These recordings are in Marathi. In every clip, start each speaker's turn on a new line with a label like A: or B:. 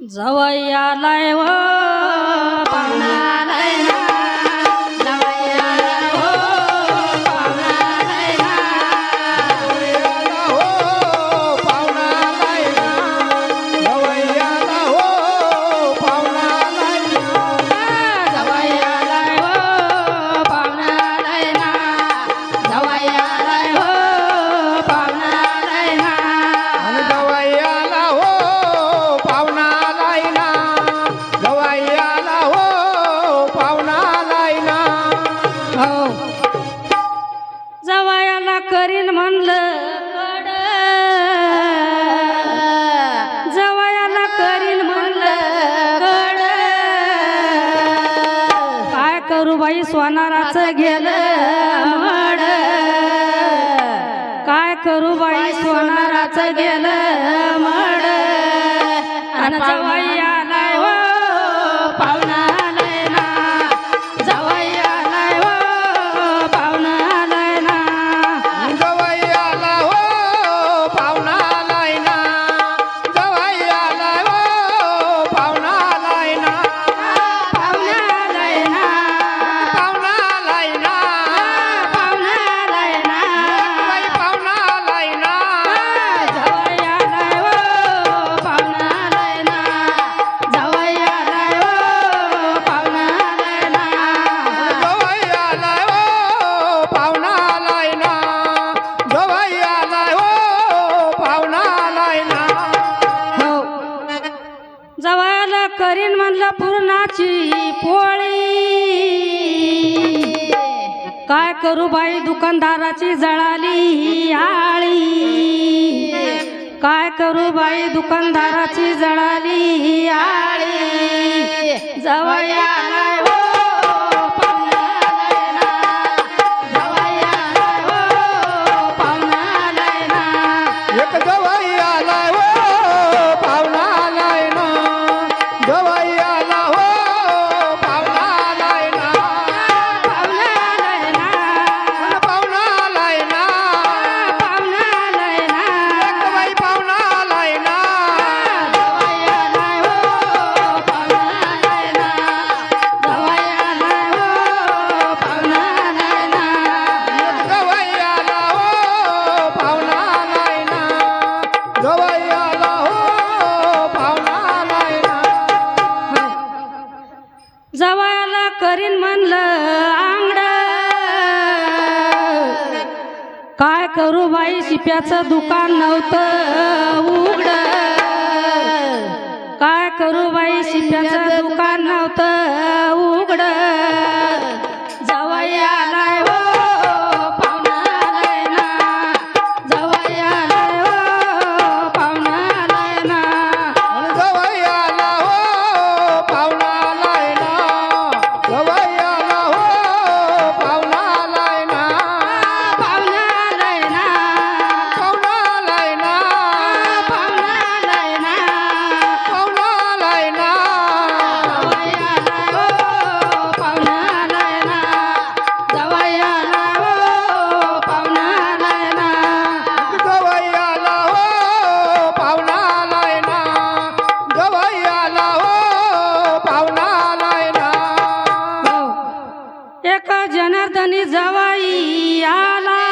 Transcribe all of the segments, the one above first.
A: जवयाला बाई सोनाराच गेल मड. काय करू बाई सोनाराच गेल मड. आणि करीन म्हणलं पुरणाची पोळी. काय करू बाई दुकानदाराची जळाली ही आळी. काय करू बाई दुकानदाराची जळाली ही
B: आळी.
A: जवया नवीन म्हणलं आंगड. काय करू बाई शिप्याचं दुकान नव्हतं उघड. काय करू बाई शिप्याचं दुकान नव्हतं का जनार्दनी जवाई आला.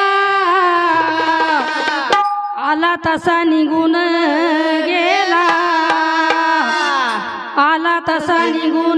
A: आला तसा निघून गेला. आला तसा निघून